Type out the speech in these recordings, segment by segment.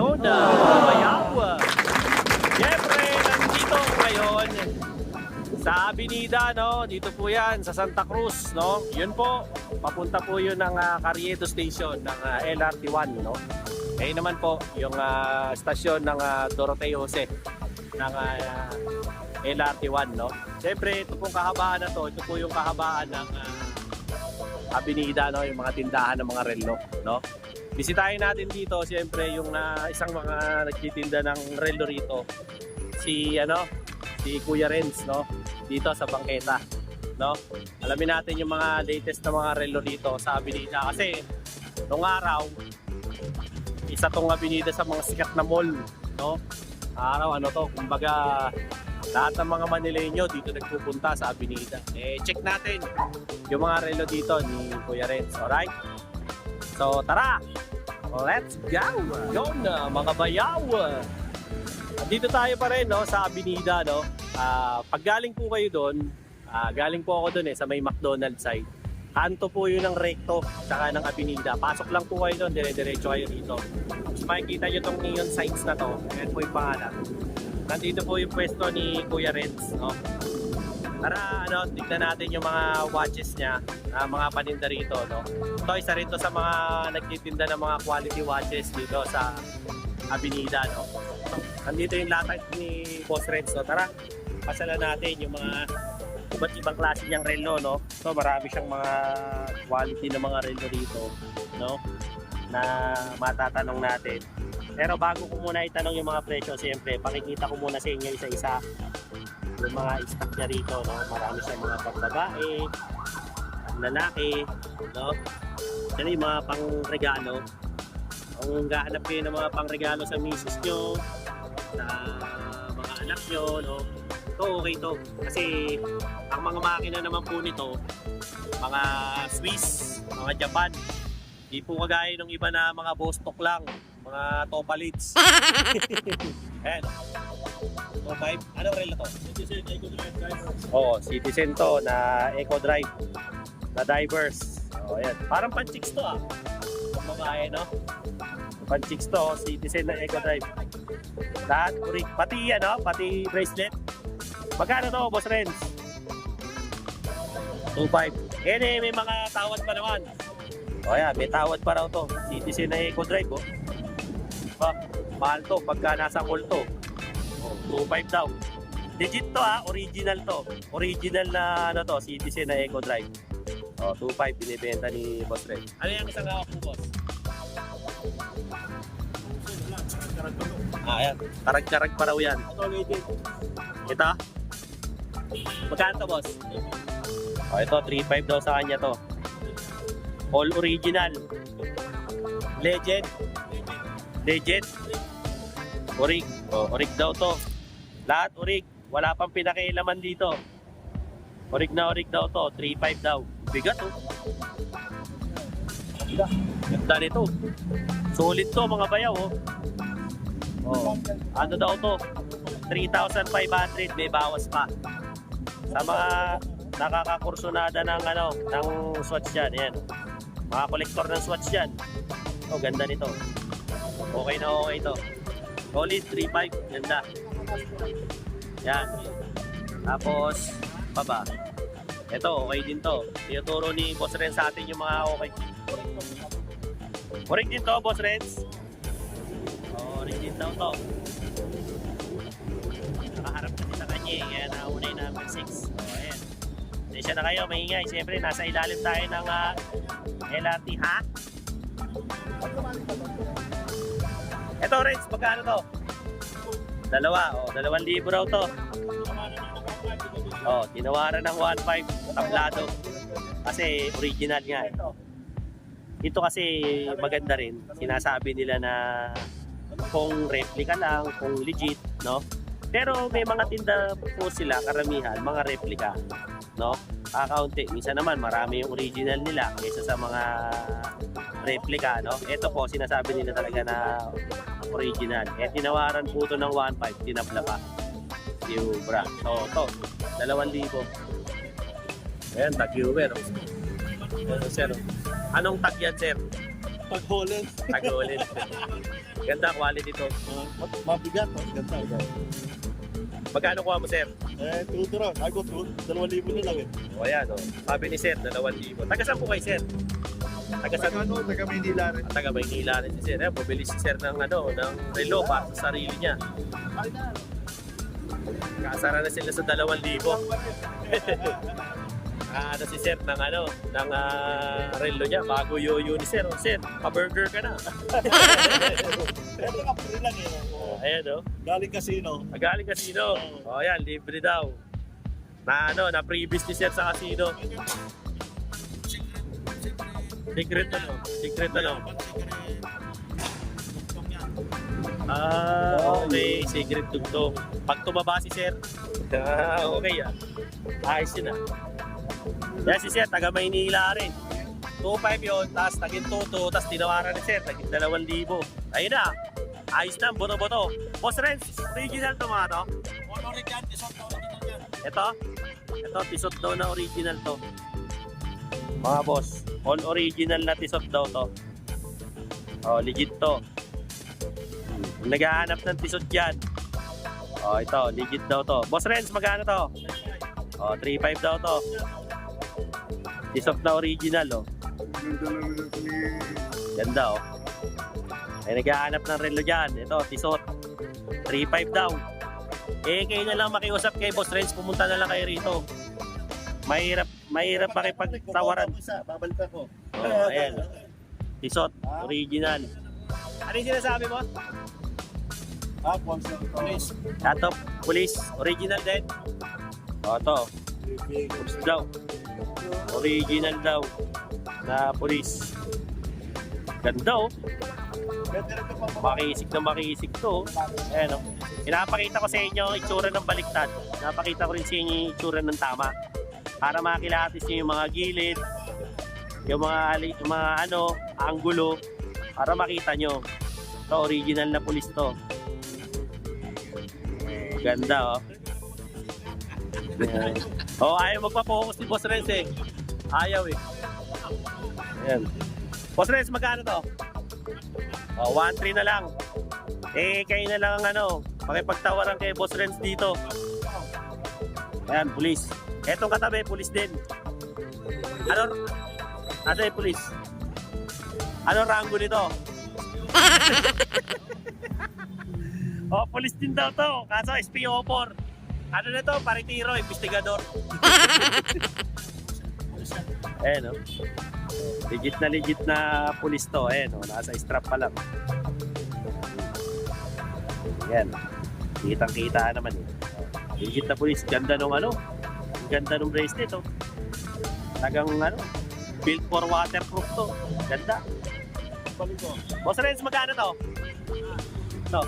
Yun na, mga bayaw. Siyempre, nandito ngayon sa Avenida, no? Dito po yan, sa Santa Cruz, no? Yun po, papunta po yun ng uh, Carriedo Station ng ah, LRT1, no? Eh naman po, yung ah, stasyon ng ah, Doroteo Jose ng ah, LRT1, no? Siyempre, ito pong kahabaan na to, ito po yung kahabaan ng ah, Avenida, no? Yung mga tindahan ng mga relo, no? Bisitahin natin dito, siyempre, yung na isang mga nagtitinda ng relo rito. Si, ano, si Kuya Renz, no? Dito sa bangketa, no? Alamin natin yung mga latest na mga relo dito sa Avenida. Kasi, nung araw, isa tong Avenida sa mga sikat na mall, no? Araw, ano to, kumbaga, lahat ng mga Manileño dito nagpupunta sa Avenida. Eh, check natin yung mga relo dito ni Kuya Renz, alright? So, tara! Let's go! Go na, mga bayaw! Dito tayo pa rin no, sa Avenida. No? Ah, pag galing po kayo doon, ah, galing po ako doon eh, sa may McDonald's side. Kanto po yun ng Recto, tsaka ng Avenida. Pasok lang po kayo doon, dire-diretso kayo dito. Tapos makikita nyo itong neon signs na to. Ayan po yung pangalan. Nandito po yung pwesto ni Kuya Renz. No? Tara, ano, tignan natin yung mga watches niya, na mga paninda rito, no? Ito, isa rin to sa mga nagtitinda ng mga quality watches dito sa Avenida, no? Nandito yung latag ni Boss Renz, no? Tara, pasala natin yung mga iba't ibang klase niyang relo, no? So, marami siyang mga quality na mga relo dito, no? Na matatanong natin. Pero bago ko muna itanong yung mga presyo, siyempre, pakikita ko muna sa inyo isa-isa yung mga stock niya rito, no? Marami siyang mga pangbabae, lalaki, no? Yan yung mga pangregalo. Kung gahanap kayo ng mga pangregalo sa misis nyo, sa mga anak nyo, no? Ito okay to. Kasi ang mga makina naman po nito, mga Swiss, mga Japan. Di po kagaya ng iba na mga Bostock lang, mga Topalids. Ayan. So, five, anong relo to? Citizen Eco Drive Driver. Oo, Citizen to na Eco Drive na divers. Oh, ayan. Parang pan-chicks to ah. Babae, no? Pan-chicks to, Citizen na Eco Drive. Lahat, kurik. Pati ano, pati bracelet. Magkano to, Boss Renz? 2.5. Yan eh, may mga tawad pa naman. O yan, may tawad pa raw to. Citizen na Eco Drive, oh. Pa, mahal to pagka nasa mall to. Oh, 2.5 daw. Legit to ha, original to. Original na ano to, Citizen na Eco Drive. Oh, 2.5 binibenta ni Boss Red. Ano yung isang hawak mo, Boss? Ah, ayan. Karag-karag pa raw yan. Ito? Magkano to, Boss? Oh, ito, 3.5 daw sa kanya to. All original. Legend. Legend. Orig. Oh, orig daw to. Lahat orig. Wala pang pinakialaman dito. Orig na orig daw to. 3.5 daw. Bigat oh. Ganda. Ganda nito. Solid to mga bayaw oh. Oh. Ano daw to? 3,500 may bawas pa. Sa mga nakakakursunada ng ano, ng swatch diyan, ayan. Mga kolektor ng swatch diyan. Oh, ganda nito. Okay na okay to. Solid 3.5, ganda. Yan. Tapos, baba. Ito, okay din to. Tinuturo ni Boss Renz sa atin yung mga okay. Correct din to, Boss Renz. Correct din daw to. Nakaharap kasi sa kanya eh, kaya nauna yung number 6. Oh, ayan. Pasensya na kayo, maingay. Siyempre, nasa ilalim tayo ng ah, LRT, ha? Ito, Renz, magkano to? Dalawa, oh, dalawang libo raw to. Oh, tinawaran ng 1.5 tablado. Kasi original nga. eh. Ito kasi maganda rin. Sinasabi nila na kung replica lang, kung legit, no? Pero may mga tinda po sila, karamihan, mga replica, no? Kakaunti. Minsan naman, marami yung original nila kaysa sa mga replica, no? Ito po, sinasabi nila talaga na original. Eh, tinawaran po ito ng 1.5, tinabla pa. Yung bra. So, ito, 2,000. Ayan, tag-viewer. Ano, sir? Anong tag yan, sir? Pag Holland. Tagulin. Ganda quality to. Uh, mabigat. Oh. Ganda. Magkano kuha mo, sir? Eh, raw. Sabi ko, tuto. Dalawang libo na lang eh. O ayan, o. Sabi ni sir, 2,000. Taga saan po kayo, sir? Taga saan? ano, taga Manila rin. Taga Maynila rin si sir. Eh, bumili si sir ng, ano, ng relo para sa sarili niya. Kasara na sila sa 2,000. Ah, ano si sir ng ano, ng ah, relo niya, bago yoyo ni sir. O, sir, pa-burger ka na. Pero ka free lang eh. Oh. ayan, o. Galing casino. Magaling casino. O, ayan, libre daw. Na ano, na previous ni sir sa casino. Secret ano? Secret ano? Ah, okay. Secret tugtog. Pag tumaba si sir, ah, okay ah. Ayos yun ah. Yan si sir, taga Maynila rin. 2.5 yun, tapos naging 2.2, tapos tinawaran ni sir, naging 2,000. Ayun na, ayos na, boto-boto. Boss Renz, original to mga to. Honorin yan. Isang honorin yan. Ito, ito, tisot daw na original to. Mga boss, all original na tisot daw to. Oh, legit to. Kung naghahanap ng tisot dyan. Oh, ito, legit daw to. Boss Renz, magkano to? Oh, 3.5 daw to. Tisot na original, oh. Ganda, oh. Ay, naghahanap ng relo dyan. Ito, tisot. 3.5 daw. Eh, kayo na lang makiusap kay Boss Renz. Pumunta na lang kayo rito. Mahirap, mahirap makipagtawaran. Babalik ako. Oh, ayan. Tisot, original. Ano yung sinasabi mo? Ah, sponsor to. Please. Tato, police, original din. O, ito, police daw. Original daw na police. Ganda, oh. Makisig na makisig to. oh. Ayan, oh. Pinapakita ko sa inyo ang itsura ng baliktad. Pinapakita ko rin sa inyo yung itsura ng tama. Para makilatis nyo yung mga gilid, yung mga, yung mga ano, angulo, para makita nyo. Ito, original na pulis to. Ganda, oh. Oh, ayaw magpa-focus ni Boss Renz eh. Ayaw eh. Ayan. Boss Renz, magkano to? Oh, 1-3 na lang. Eh, kayo na lang ang ano, makipagtawaran kay Boss Renz dito. Ayan, pulis. Etong katabi, pulis din. Ano? Nasa yung pulis? Ano rango nito? oh, pulis din daw to. Kaso SPO4. Ano na to? Paritiro, investigador. Ayan, oh. Legit na legit na pulis to. Ayan, oh. Nasa strap pa lang. Yan. Kitang kita naman eh. Legit na pulis. Ganda nung ano. Ganda nung bracelet oh. Tagang ano. Built for waterproof to. Ganda. Boss Renz, magkano to? To.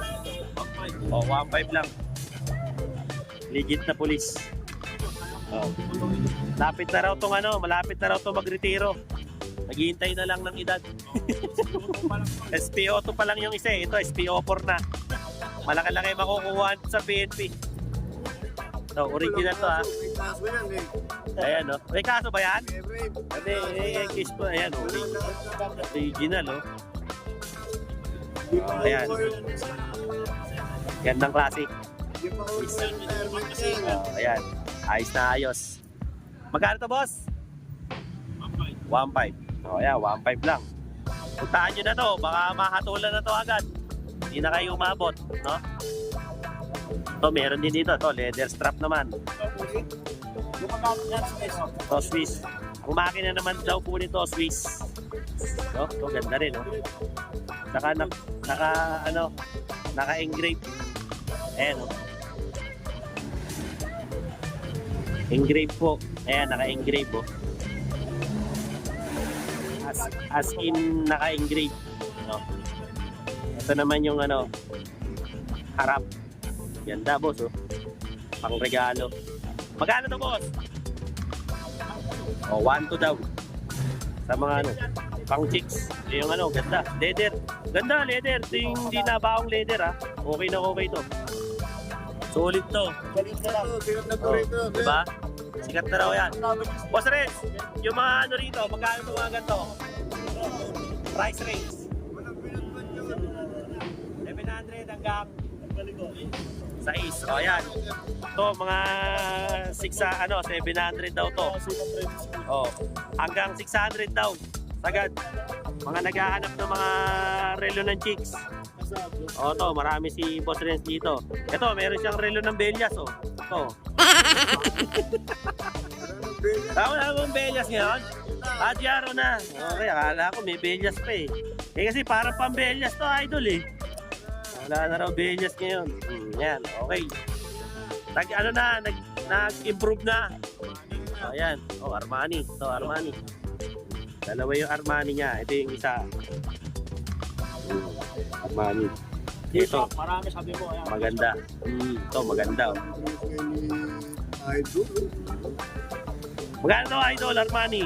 Oh, 1.5 lang. Legit na pulis. Oh. Lapit na raw tong ano, malapit na raw to magretiro. Naghihintay na lang ng edad. SPO2 pa lang yung isa eh. Ito, SPO4 na. Malaki-laki makukuha sa PNP. Ito, original to ha. Kaso yan eh. Ayan o. May kaso ba yan? Hindi, eh, eh, case po. Ayan o. Original o. Ayan. Gandang klase. Oh, ayan. Ayos na ayos. Magkano to, boss? 1.5. Oh, ayan, 1.5 lang. Puntahan nyo na to. Baka mahatulan na to agad. Hindi na kayo umabot, no? To, meron din dito. To, leather strap naman. Gumagamit yan sa peso. To, Swiss. Ang makina naman daw po nito, Swiss. No? To, ganda rin, no? Naka, naka, naka ano, naka-engrave. Ayan, no? Engrave po. Ayan, naka-engrave, oh. As, as in, naka-engrave. No? Ito naman yung, ano, harap. Ganda boss oh. Pang regalo. Magkano to boss? Oh, 1 to daw. Sa mga ano, pang chicks. Yung ano, ganda. Leather. Ganda leather. Ito yung hindi nabaong leather ha. Okay na okay to. Solid to. Galit na lang. Oh, diba? Sikat na raw yan. Boss Reds, yung mga ano rito, magkano to mga ganito? Price range. 700 hanggang 1,000 sa is. O yan. To mga 6 ano 700 daw to. Oh, hanggang 600 daw. Sagad. Mga naghahanap ng mga relo ng chicks. O to, marami si Boss Renz dito. Ito, meron siyang relo ng Belias oh. Ito. Tama na mong Belias ngayon? Di araw na. Okay, akala ko may Belias pa eh. Eh kasi parang pang Belias to, idol eh. Wala na raw Belias ngayon. Hmm, yan, okay. Nag, ano na, nag, nag-improve na. Oh, yan. Oh, Armani. Ito, Armani. Dalawa yung Armani niya. Ito yung isa. Hmm, Armani. Dito, Marami sabi mo. Ayan. maganda. Hmm, ito, maganda. oh. Idol. Magkano to, Idol, Armani?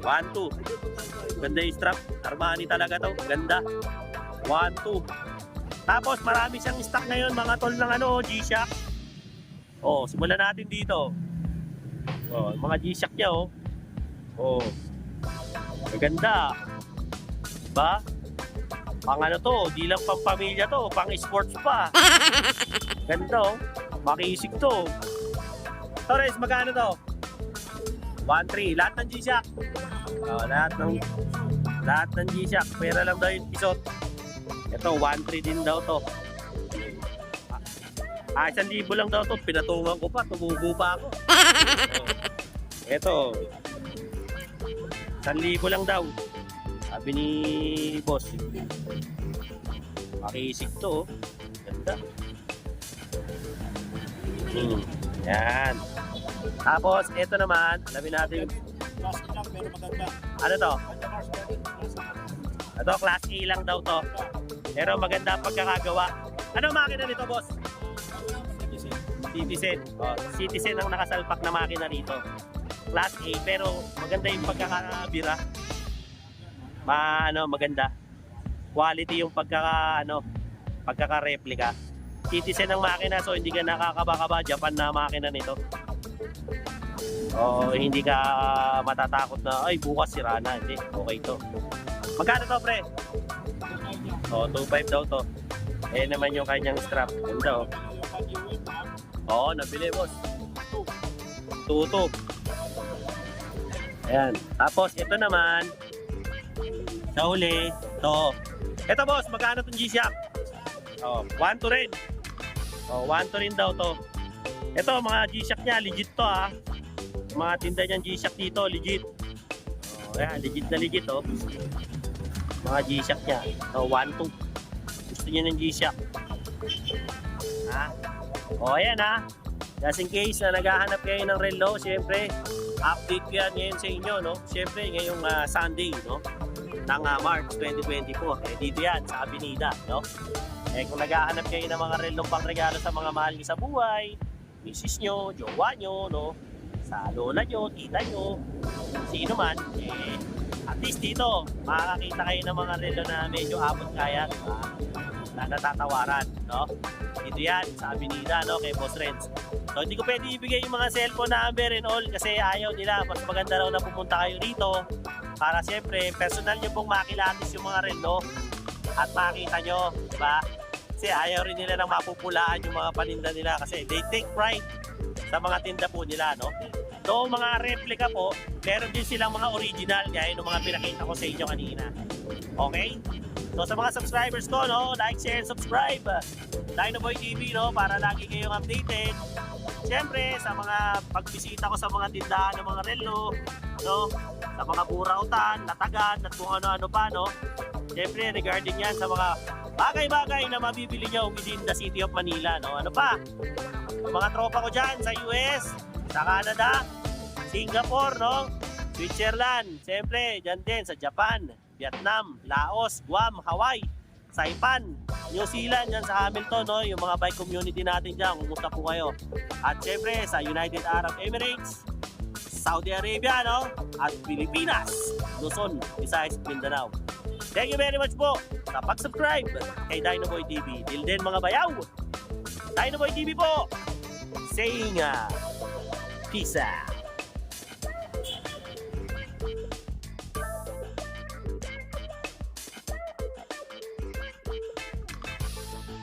1, 2. Ganda yung strap. Armani talaga to. Ganda. 1, 2. Tapos marami siyang stock ngayon mga tol ng ano, G-Shock. Oh, simulan natin dito. Oh, mga G-Shock niya oh. Oh. Maganda. Ba? Pang ano to, di lang pang pamilya to, pang sports pa. Ganda oh. Makisig to. Torres, magkano to? 1-3. Lahat ng G-Shock. Oh, lahat ng lahat ng G-Shock. Pera lang daw yung isot. Ito, 1-3 din daw to. Ah, isang libo lang daw to. Pinatungan ko pa. Tumubo pa ako. Ito. Isang libo lang daw. Sabi ni boss. Makisig to. oh. Ganda. Hmm. Yan. Tapos, ito naman, alamin natin ano to? Ito, class A lang daw to. Pero maganda pagkakagawa. Ano makina nito, boss? Citizen. Oh, Citizen ang nakasalpak na makina rito. Class A, pero maganda yung pagkakabira. Ma, ano, maganda. Quality yung pagkaka, ano, pagkaka-replica. Citizen ang makina, so hindi ka nakakaba-kaba. Japan na makina nito. O hindi ka matatakot na, ay, bukas sira na. Hindi, okay to. Magkano to, pre? O, 2.5 daw to. Eh naman yung kanyang strap. Ganda, oh. Oo, nabili, boss. Tuto. Ayan. Tapos, ito naman, sa huli, to. Ito, boss, magkano itong G-Shock? Oh, 1 to rin. Oh, 1 to rin daw to. Ito, mga G-Shock niya, legit to, ha. Mga tinda niyang G-Shock dito, legit. Oh, ayan, legit na legit, oh. Mga G-Shock niya. Oh, 1 to. Gusto niya ng G-Shock. Ha? O, ayan ha. Just in case na naghahanap kayo ng relo, syempre, update ko yan ngayon sa inyo, no? Syempre, ngayong ah, Sunday, no? Ng ah, March 2024. Eh, dito yan, sa Avenida, no? Eh, kung naghahanap kayo ng mga relo pang regalo sa mga mahal niyo sa buhay, misis nyo, jowa nyo, no? Sa lola nyo, tita nyo, sino man, eh, at least dito, makakakita kayo ng mga relo na medyo abot kaya, diba? na natatawaran, no? Ito yan, sa Avenida, no? Kay Boss Renz. So, hindi ko pwede ibigay yung mga cellphone number and all kasi ayaw nila. Mas maganda raw na pumunta kayo rito para siyempre, personal nyo pong makilatis yung mga relo at makita nyo, di ba? Kasi ayaw rin nila nang mapupulaan yung mga paninda nila kasi they take pride sa mga tinda po nila, no? So, mga replica po, meron din silang mga original gaya ng mga pinakita ko sa inyo kanina. Okay? So sa mga subscribers ko, no, like, share, subscribe. Dinoboy TV, no, para lagi kayong updated. Siyempre, sa mga pagbisita ko sa mga tindahan ng mga relo, no, sa mga burautan, natagan, at kung ano-ano pa, no. Siyempre, regarding yan sa mga bagay-bagay na mabibili nyo within the city of Manila, no. Ano pa? Sa mga tropa ko dyan sa US, sa Canada, Singapore, no, Switzerland, siyempre, dyan din sa Japan, Vietnam, Laos, Guam, Hawaii, Saipan, New Zealand, yan sa Hamilton, no? yung mga bike community natin dyan, kumusta po kayo. At syempre sa United Arab Emirates, Saudi Arabia, no? at Pilipinas, Luzon, Visayas, Mindanao. Thank you very much po sa pag-subscribe kay Dinoboy TV. Till then mga bayaw, Dinoboy TV po, saying uh, peace out.